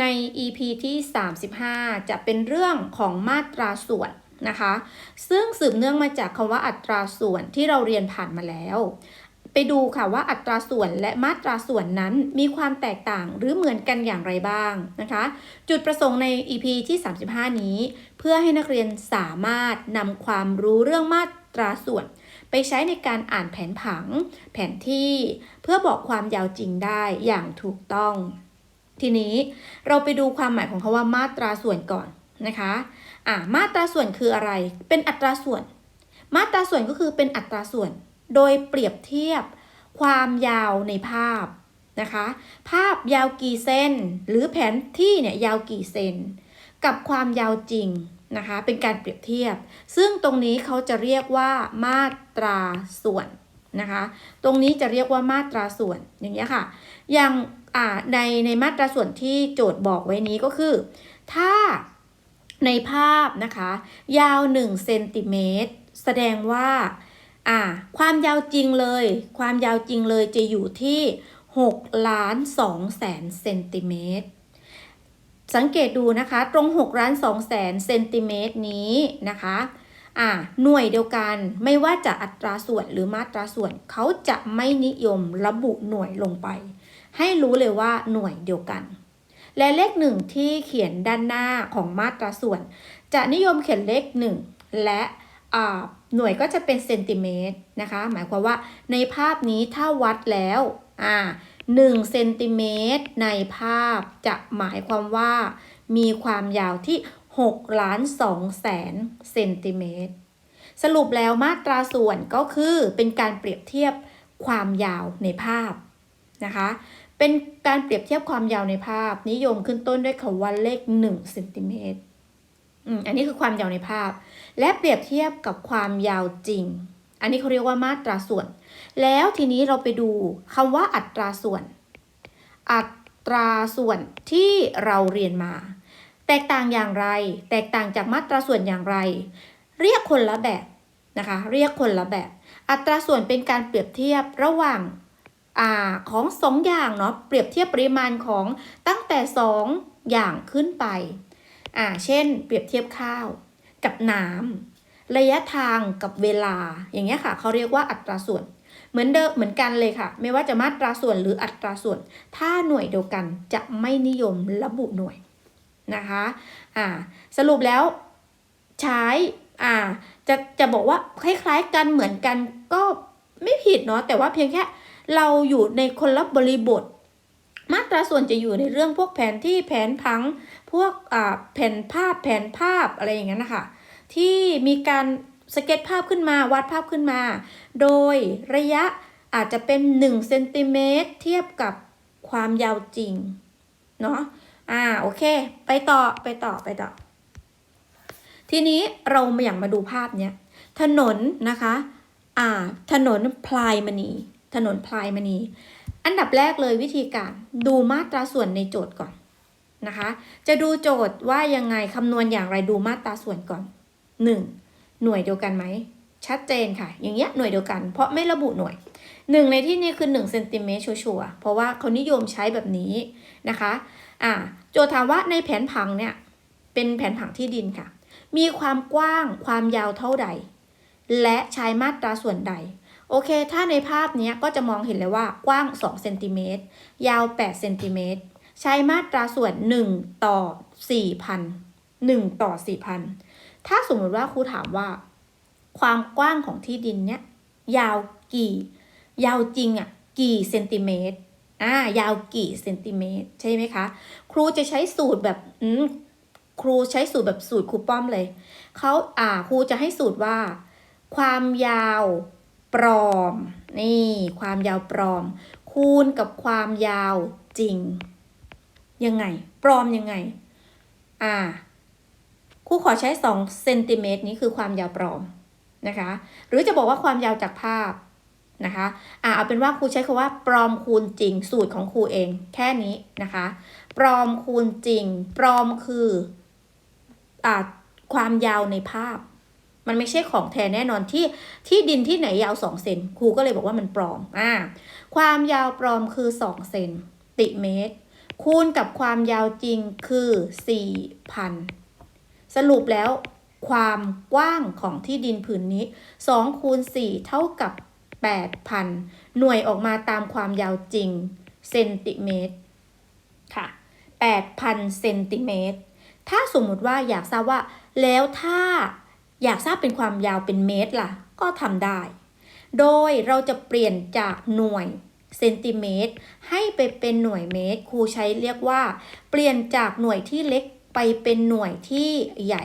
ใน EP ที่ 35 จะเป็นเรื่องของมาตราส่วนนะคะ ซึ่งสืบเนื่องมาจากคำว่าอัตราส่วนที่เราเรียนผ่านมาแล้ว ไปดูค่ะว่าอัตราส่วนและมาตราส่วนนั้นมีความแตกต่างหรือเหมือนกันอย่างไรบ้างนะคะ จุดประสงค์ใน EP ที่ 35 นี้ เพื่อให้นักเรียนสามารถนำความรู้เรื่องมาตราส่วนไปใช้ในการอ่านแผนผัง แผนที่ เพื่อบอกความยาวจริงได้อย่างถูกต้อง ทีนี้เราไปดูความหมายของคาว่ามาตราส่วนก่อนนะคะอ่ามาตราส่วนคืออะไร เป็นอัตราส่วน มาตราส่วนก็คือเป็นอัตราส่วน โดยเปรียบเทียบความยาวในภาพนะคะ ภาพยาวกี่เซนหรือแผนที่เนี่ยยาวกี่เซนกับความยาวจริงนะคะ เป็นการเปรียบเทียบ ซึ่งตรงนี้เขาจะเรียกว่ามาตราส่วนนะคะ ตรงนี้จะเรียกว่ามาตราส่วนอย่างเงี้ยค่ะ อย่างในในมาตราส่วนที่โจทย์บอกไว้นี้ก็คือ ถ้าในภาพนะคะ ยาว1เซนติเมตรแสดงว่าอ่า ความยาวจริงเลย ความยาวจริงเลยจะอยู่ที่6ล้าน2แสนเซนติเมตรสังเกตดูนะคะ ตรง6ล้าน2แสนเซนติเมตรนี้นะคะอ่าหน่วยเดียวกันไม่ว่าจะอัตราส่วนหรือมาตราส่วนเขาจะไม่นิยมระบุหน่วยลงไป ให้รู้เลยว่าหน่วยเดียวกัน และเลขหนึ่งที่เขียนด้านหน้าของมาตราส่วน จะนิยมเขียนเลขหนึ่งและหน่วยก็จะเป็นเซนติเมตรนะคะ หมายความว่าในภาพนี้ถ้าวัดแล้วอ่า1เซนติเมตรในภาพจะหมายความว่า มีความยาวที่6ล้าน2แสนเซนติเมตรสรุปแล้วมาตราส่วนก็คือเป็นการเปรียบเทียบความยาวในภาพ นะคะ เป็นการเปรียบเทียบความยาวในภาพ นิยมขึ้นต้นด้วยคำว่าเลข1เซนติเมตรอันนี้คือความยาวในภาพ และเปรียบเทียบกับความยาวจริง อันนี้เขาเรียกว่ามาตราส่วน แล้วทีนี้เราไปดูคำว่าอัตราส่วน อัตราส่วนที่เราเรียนมา แตกต่างอย่างไร แตกต่างจากมาตราส่วนอย่างไร เรียกคนละแบบนะคะ เรียกคนละแบบ อัตราส่วนเป็นการเปรียบเทียบระหว่าง อของสองอย่างเนาะเปรียบเทียบปริมาณของตั้งแต่สองอย่างขึ้นไปอ่าเช่น เปรียบเทียบข้าว กับน้ำระยะทางกับเวลาอย่างเงี้ยค่ะเขาเรียกว่าอัตราส่วน เหมือนเดิมเหมือนกันเลยค่ะ ไม่ว่าจะมาตราส่วนหรืออัตราส่วน ถ้าหน่วยเดียวกันจะไม่นิยมระบุหน่วยนะคะอ่าสรุปแล้วใช้อ่าจะจะบอกว่าคล้ายๆกันเหมือนกันก็ไม่ผิดเนาะแต่ว่าเพียงแค่ เราอยู่ในคนละบริบท มาตราส่วนจะอยู่ในเรื่องพวกแผนที่แผนพัง พวกอ่าแผนภาพแผนภาพอะไรอย่างนั้นนะคะที่มีการสเก็ตภาพขึ้นมาวาดภาพขึ้นมา โดยระยะอาจจะเป็น1เซนติเมตรเทียบกับความยาวจริง เนาะอ่า โอเค ไปต่อ ไปต่อ ไปต่อ ทีนี้เรามาอย่างมาดูภาพเนี้ย ถนนนะคะ อ่า ถนนพลายมณี ถนนพลายมณี อันดับแรกเลยวิธีการดูมาตราส่วนในโจทย์ก่อนนะคะ จะดูโจทย์ว่ายังไงคำนวณอย่างไรดูมาตราส่วนก่อน 1. หน่วยเดียวกันไหม ชัดเจนค่ะ อย่างเงี้ยหน่วยเดียวกัน เพราะไม่ระบุหน่วย 1 ในที่นี้คือ1เซนติเมตรชัวร์เพราะว่าเขานิยมใช้แบบนี้นะคะอ่าโจทย์ถามว่าในแผนผังเนี่ยเป็นแผนผังที่ดินค่ะ มีความกว้างความยาวเท่าใด และใช้มาตราส่วนใด โอเค ถ้าในภาพนี้ก็จะมองเห็นเลยว่ากว้าง2เซนติเมตรยาว8เซนติเมตรใช้มาตราส่วน 1 ต่อ 4,000 1 ต่อ 4,000 ถ้าสมมติว่าครูถามว่า ความกว้างของที่ดินเนี้ยยาวกี่ ยาวจริงอะ่ะกี่เซนติเมตรอ่ายาวกี่เซนติเมตรใช่ไหมคะ ครูจะใช้สูตรแบบอืมครูใช้สูตรแบบสูตรครูป้อมเลยเขาอ่าครูจะให้สูตรว่า ความยาว ปลอม นี่ความยาวปลอม คูณกับความยาวจริง ยังไง ปลอมยังไง อ่าครูขอใช้2เซนติเมตรนี้คือความยาวปลอมนะคะ หรือจะบอกว่าความยาวจากภาพนะคะอ่าเอาเป็นว่าครูใช้คำว่าปลอมคูณจริง สูตรของครูเอง แค่นี้นะคะปลอมคูณจริงปลอมคืออ่าความยาวในภาพ มันไม่ใช่ของแท้แน่นอนที่ที่ดินที่ไหนยาว2เซนครูก็เลยบอกว่ามันปลอมอ่าความยาวปลอมคือ2เซนติเมตร คูณกับความยาวจริงคือ4,000สรุปแล้วความกว้างของที่ดินผืนนี้2คูณ4เท่ากับ 8,000 หน่วยออกมาตามความยาวจริงเซนติเมตรค่ะ8,000เซนติเมตรถ้าสมมุติว่าอยากทราบว่าแล้วถ้า อยากทราบเป็นความยาวเป็นเมตรล่ะ ก็ทำได้ โดยเราจะเปลี่ยนจากหน่วยเซนติเมตรให้ไปเป็นหน่วยเมตร ครูใช้เรียกว่า เปลี่ยนจากหน่วยที่เล็กไปเป็นหน่วยที่ใหญ่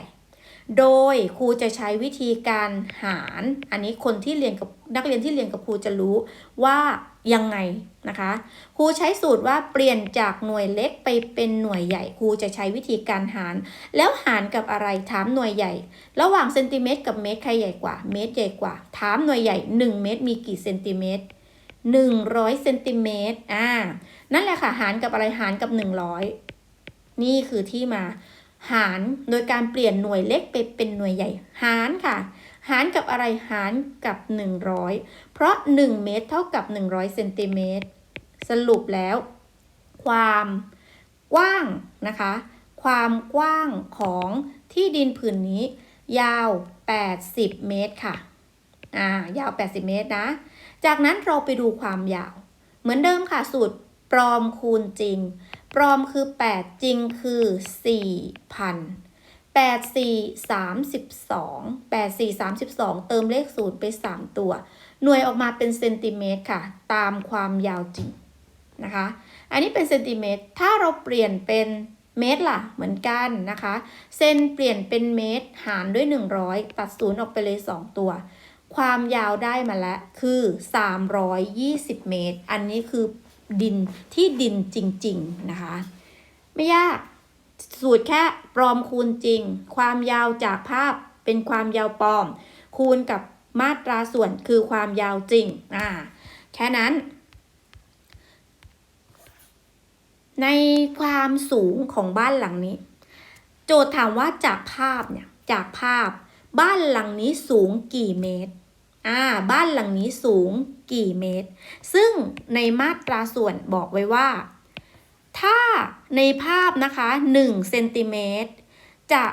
โดยครูจะใช้วิธีการหาร อันนี้คนที่เรียนกับนักเรียนที่เรียนกับครูจะรู้ว่ายังไงนะคะ ครูใช้สูตรว่าเปลี่ยนจากหน่วยเล็กไปเป็นหน่วยใหญ่ ครูจะใช้วิธีการหาร แล้วหารกับอะไรถามหน่วยใหญ่ ระหว่างเซนติเมตรกับเมตรใครใหญ่กว่า เมตรใหญ่กว่า ถามหน่วยใหญ่ 1 เมตรมีกี่เซนติเมตร100เซนติเมตรอ่า นั่นแหละค่ะ หารกับอะไรหารกับ 100 นี่คือที่มา หารโดยการเปลี่ยนหน่วยเล็กไปเป็นหน่วยใหญ่ หารค่ะ หารกับอะไรหารกับ 100 เพราะ 1 เมตรเท่ากับ 100เซนติเมตรสรุปแล้ว ความกว้างนะคะ ความกว้างของที่ดินผืนนี้ ยาว 80 เมตรค่ะอ่ายาว 80 เมตรนะ จากนั้นเราไปดูความยาว เหมือนเดิมค่ะสูตรปลอมคูณจริง ปลอมคือ 8 จริงคือ 4,000 8 4 32 8 4 32 เติมเลขศูนย์ไป 3 ตัว หน่วยออกมาเป็นเซนติเมตรค่ะ ตามความยาวจริงนะคะ อันนี้เป็นเซนติเมตร ถ้าเราเปลี่ยนเป็นเมตรล่ะ เหมือนกันนะคะเซนเปลี่ยนเป็นเมตรหารด้วย 100 ตัดศูนย์ออกไปเลย 2 ตัว ความยาวได้มาแล้วคือ 320 เมตร อันนี้คือ ดินที่ดินจริง ๆ นะคะ ไม่ยากสูตรแค่ปลอมคูณจริง ความยาวจากภาพเป็นความยาวปลอม คูณกับมาตราส่วนคือความยาวจริงอ่าแค่นั้น ในความสูงของบ้านหลังนี้ โจทย์ถามว่าจากภาพเนี่ยจากภาพบ้านหลังนี้สูงกี่เมตร อ่าบ้านหลังนี้สูงกี่เมตร ซึ่งในมาตราส่วนบอกไว้ว่า ถ้าในภาพนะคะ1เซนติเมตรจะ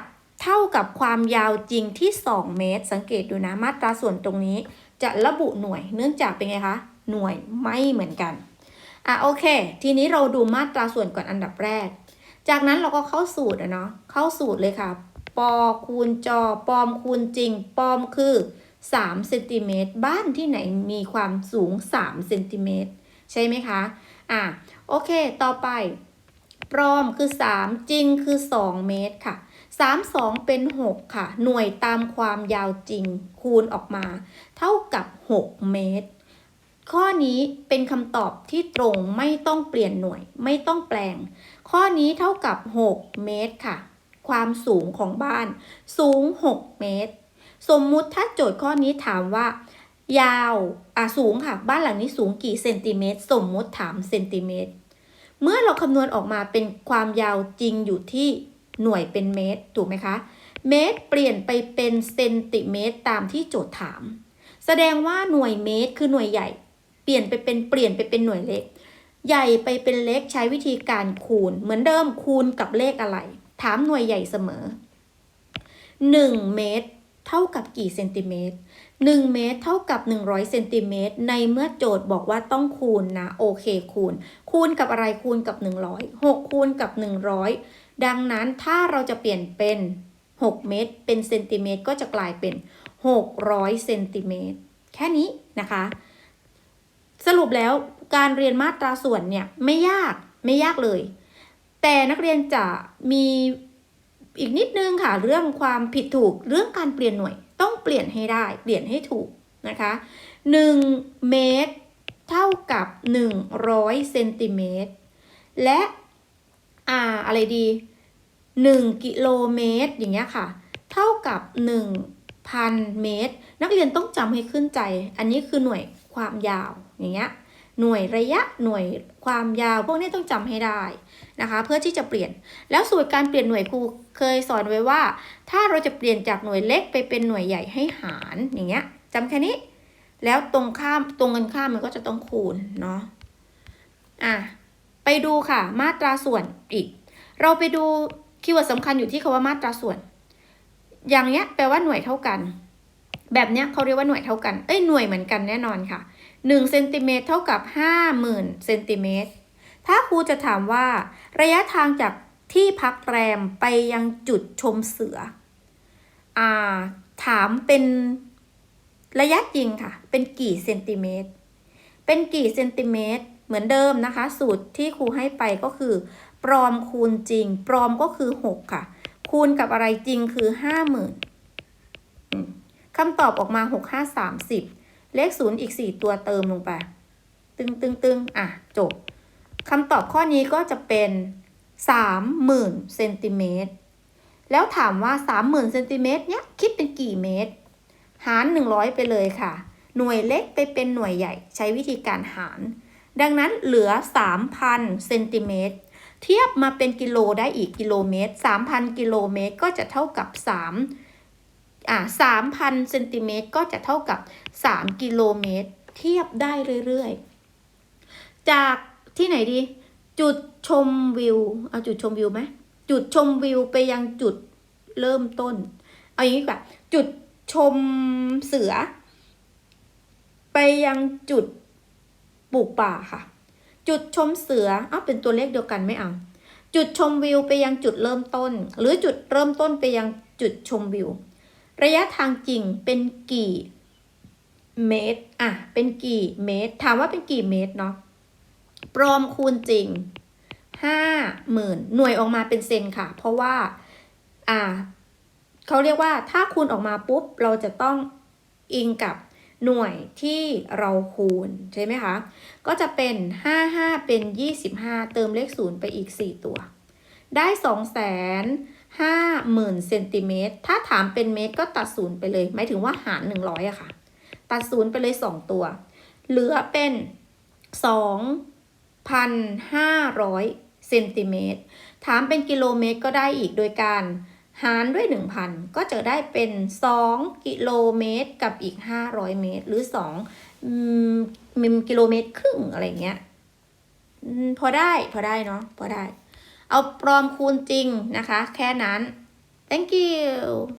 เท่ากับความยาวจริงที่ 2 เมตร สังเกตดูนะมาตราส่วนตรงนี้ จะระบุหน่วยเนื่องจากเป็นไงคะ หน่วยไม่เหมือนกันอะโอเค ทีนี้เราดูมาตราส่วนก่อนอันดับแรก จากนั้นเราก็เข้าสูตรอะเนาะเข้าสูตรเลยค่ะ ปอคูณจอปอมคูณจริง ปอมคือ 3เซนติเมตรบ้านที่ไหนมีความสูง3เซนติเมตรใช่ไหมคะ อะโอเค ต่อไปปลอมคือ 3 จริงคือ 2 เมตรค่ะ 3 2 เป็น 6 ค่ะ หน่วยตามความยาวจริงคูณออกมา เท่ากับ 6 เมตร ข้อนี้เป็นคำตอบที่ตรงไม่ต้องเปลี่ยนหน่วยไม่ต้องแปลง ข้อนี้เท่ากับ 6 เมตรค่ะ ความสูงของบ้านสูง 6 เมตร สมมุติถ้าโจทย์ข้อนี้ถามว่า ยาวอะสูงค่ะ บ้านหลังนี้สูงกี่เซนติเมตร สมมุติถามเซนติเมตร เมื่อเราคำนวณออกมาเป็นความยาวจริงอยู่ที่หน่วยเป็นเมตร ถูกไหมคะ เมตรเปลี่ยนไปเป็นเซนติเมตรตามที่โจทย์ถาม แสดงว่าหน่วยเมตรคือหน่วยใหญ่ เปลี่ยนไปเป็นเปลี่ยนไปเป็นหน่วยเล็ก ใหญ่ไปเป็นเล็กใช้วิธีการคูณ เหมือนเดิมคูณกับเลขอะไร ถามหน่วยใหญ่เสมอ 1 เมตร เท่ากับกี่เซนติเมตร1 เมตรเท่ากับ 100เซนติเมตรในเมื่อโจทย์บอกว่าต้องคูณนะโอเคคูณ คูณกับอะไรคูณกับ 100 6 คูณกับ 100 ดังนั้นถ้าเราจะเปลี่ยนเป็น 6 เมตร เป็นเซนติเมตรก็จะกลายเป็น 600เซนติเมตรแค่นี้นะคะ สรุปแล้วการเรียนมาตราส่วนเนี่ยไม่ยากไม่ยากเลย แต่นักเรียนจะมี อีกนิดนึงค่ะ เรื่องความผิดถูกเรื่องการเปลี่ยนหน่วย ต้องเปลี่ยนให้ได้เปลี่ยนให้ถูกนะคะ1เมตร เท่ากับ 100เซนติเมตรและอ่าอะไรดี 1 กิโลเมตร อย่างเงี้ยค่ะ เท่ากับ 1,000 เมตร นักเรียนต้องจำให้ขึ้นใจ อันนี้คือหน่วยความยาวอย่างเงี้ย หน่วยระยะหน่วยความยาว พวกนี้ต้องจำให้ได้นะคะ เพื่อที่จะเปลี่ยน แล้วสูตรการเปลี่ยนหน่วยครูเคยสอนไว้ว่า ถ้าเราจะเปลี่ยนจากหน่วยเล็กไปเป็นหน่วยใหญ่ให้หารอย่างเงี้ยจำแค่นี้ แล้วตรงข้ามตรงกันข้ามมันก็จะต้องคูณเนาะอะไปดูค่ะมาตราส่วนอีก เราไปดูคีย์เวิร์ดสำคัญอยู่ที่คาว่ามาตราส่วน อย่างเนี้ยแปลว่าหน่วยเท่ากัน แบบเนี้ยเขาเรียกว่าหน่วยเท่ากัน เอ้ยหน่วยเหมือนกันแน่นอนค่ะ 1เซนติเมตรเท่ากับ 50,000เซนติเมตรถ้าครูจะถามว่า ระยะทางจากที่พักแรมไปยังจุดชมเสืออ่าถามเป็นระยะจริงค่ะ เป็นกี่เซนติเมตร เป็นกี่เซนติเมตร เหมือนเดิมนะคะ สูตรที่ครูให้ไปก็คือ ปลอมคูณจริง ปลอมก็คือ 6 ค่ะ คูณกับอะไรจริงคือ 50,000คำตอบออกมา 6 5 30 เลขศูนย์อีก4ตัวเติมลงไป ตึงตึงตึงอะ จบคำตอบข้อนี้ก็จะเป็น30,000เซนติเมตร แล้วถามว่า30,000เซนติเมตรเนี้ยคิดเป็นกี่เมตร หาร100ไปเลยค่ะ หน่วยเล็กไปเป็นหน่วยใหญ่ใช้วิธีการหาร ดังนั้นเหลือ3,000เซนติเมตรเทียบมาเป็นกิโลได้อีกกิโลเมตร 3,000 กิโลเมตรก็จะเท่ากับ 3 อ่า3,000เซนติเมตรก็จะเท่ากับ3กิโลเมตร เทียบได้เรื่อยๆ จากที่ไหนดี จุดชมวิว เอาจุดชมวิวไหมจุดชมวิวไปยังจุดเริ่มต้น เอาอย่างนี้กว่าจุดชมเสือ ไปยังจุดปลูกป่าค่ะ จุดชมเสืออ้าเป็นตัวเลขเดียวกันไม่เอาจุดชมวิวไปยังจุดเริ่มต้น หรือจุดเริ่มต้นไปยังจุดชมวิว ระยะทางจริงเป็นกี่เมตรอะเป็นกี่เมตร ถามว่าเป็นกี่เมตรเนาะปลอมคูณจริงห้าหมื่นหน่วยออกมาเป็นเซนค่ะ เพราะว่าอ่าเขาเรียกว่าถ้าคูณออกมาปุ๊บ เราจะต้องอิงกับหน่วยที่เราคูณใช่ไหมคะ ก็จะเป็น 55 เป็น 25 เติมเลข 0 ไปอีก 4 ตัว ได้2 5 0 0 0 0เซนติเมตรถ้าถามเป็นเมตรก็ตัด0ไปเลย หมายถึงว่าหาร 100อะค่ะ ตัด0ไปเลย 2 ตัว เหลือเป็น 2,500เซนติเมตรถามเป็นกิโลเมตรก็ได้อีกโดยการหารด้วย 1,000 ก็จะได้เป็น 2 กิโลเมตรกับอีก 500 เมตร หรือ2อืมมิลกิโลเมตรครึ่งอะไรเงี้ยพอได้พอได้เนาะพอได้ เอาปลอมคูณจริงนะคะ แค่นั้น thank you